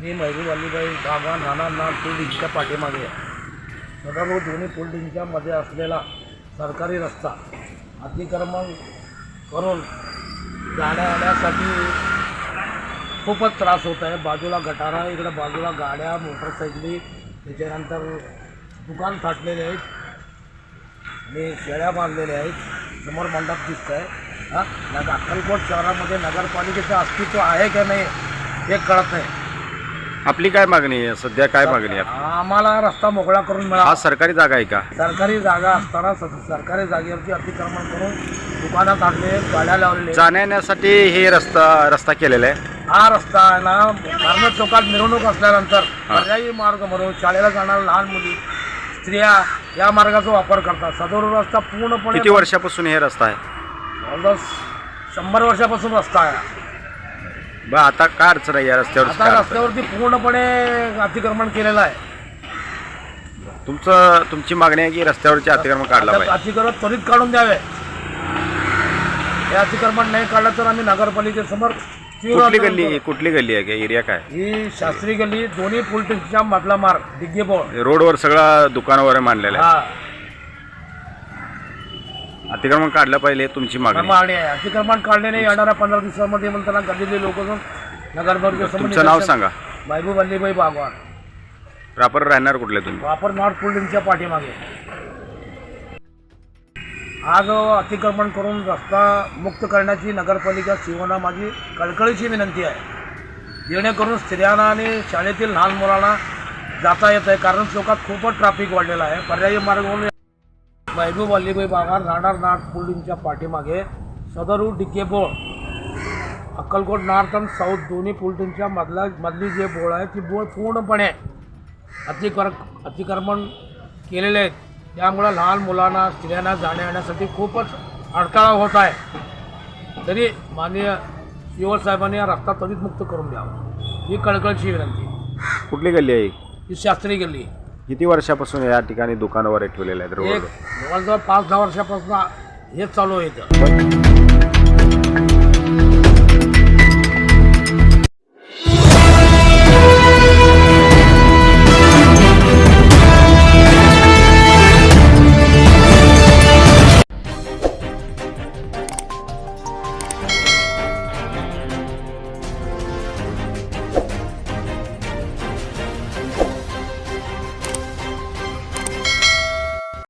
मी मयूर अलीबाई बागान राहणार ना पुलडिंगच्या पाठीमागे सदर दोन्ही पुलडिंगच्या मध्ये असलेला सरकारी रस्ता अतिक्रमण करून जाण्या येण्यासाठी खूपच त्रास होत आहे. बाजूला गटारा इकडं बाजूला गाड्या मोटरसायकली त्याच्यानंतर दुकान फाटलेले आहेत आणि शेळ्या बांधलेल्या आहेत. समोर मंडप दिसत आहे हां अक्कलकोट शहरामध्ये नगरपालिकेचं अस्तित्व आहे का नाही हे कळत नाही. आपली काय मागणी आहे? सध्या काय मागणी आहे? आम्हाला रस्ता मोकळा करून हा मिळावा सरकारी जागा आहे का? सरकारी जागा असताना स- सरकारी जागेवरती अतिक्रमण करून दुकानात टाकले गाड्या लावलेले जाण्या येण्यासाठी हे रस्ता रस्ता केलेला आहे. हा रस्ता आहे ना कार्मेट चौकात मिरवणूक असल्यानंतर पर्यायी मार्ग म्हणून शाळेला जाणाऱ्या लहान मुली स्त्रिया या मार्गाचा वापर करतात. सदर रस्ता पूर्णपणे किती वर्षापासून हे रस्ता आहे? जवळजवळ शंभर वर्षापासून रस्ता आहे. बरं आता काय अडचण आहे या रस्त्यावर आता रस्त्यावरती पूर्णपणे अतिक्रमण केलेलं आहे. तुमचं तुमची मागणी आहे की रस्त्यावरचे अतिक्रमण काढला पाहिजे? अतिक्रमण त्वरित काढून द्यावे. हे अतिक्रमण नाही काढलं तर आम्ही नगरपालिकेसमोर तीव्र कुठली आंदोलन गल्ली करू. कुठली गल्ली आहे? का एरिया काय? ही शास्त्री गल्ली दोन्ही पोलिटिक्सच्या मधला मार्ग डिग्गेपोळ रोडवर सगळं दुकान वगैरे मांडलेलं हा. आहे अतिक्रमण काढलं पाहिजे तुमची मागणी आहे. मागणी आहे. अतिक्रमण काढले नाही येणाऱ्या पंधरा दिवसामध्ये म्हणताना गल्लीतले लोक. तुमचं नाव सांगा. महबूब अल्लीबाई बागवान. प्रॉपर राहणार कुठले तुम्ही? वापर नॉर्थ बिल्डिंगच्या पाठीमागे. आज अतिक्रमण करून रस्ता मुक्त करण्याची नगरपालिका शिवना माझी कळकळीची विनंती आहे. जेणेकरून स्त्रियांना आणि शाळेतील लहान मुलांना जाता येत आहे. कारण चौकात खूपच ट्रॅफिक वाढलेला आहे. पर्यायी मार्ग म्हणून महबूब अलीबाई बागान राहणार नॉर्थ बिल्डिंगच्या पाठीमागे. सदरू डिके बोळ अक्कलकोट नॉर्थ आणि साऊथ दोन्ही बिल्डिंगच्या मधला मधली जे बोळ आहे ती बोळ पूर्णपणे अतिकर अतिक्रमण केलेले आहेत. त्यामुळं लहान मुलांना स्त्रियांना जाण्या येण्यासाठी खूपच अडथळा होत आहे. तरी माननीय शिवळ साहेबांनी हा रस्ता त्वरित मुक्त करून द्यावा. ही कळकळची विनंती. कुठली गल्ली आहे ही? शास्त्री गेली किती वर्षापासून या ठिकाणी दुकान वगैरे ठेवलेले आहेत एक रोड जवळजवळ पाच दहा वर्षापासून हेच चालू आहे इथं.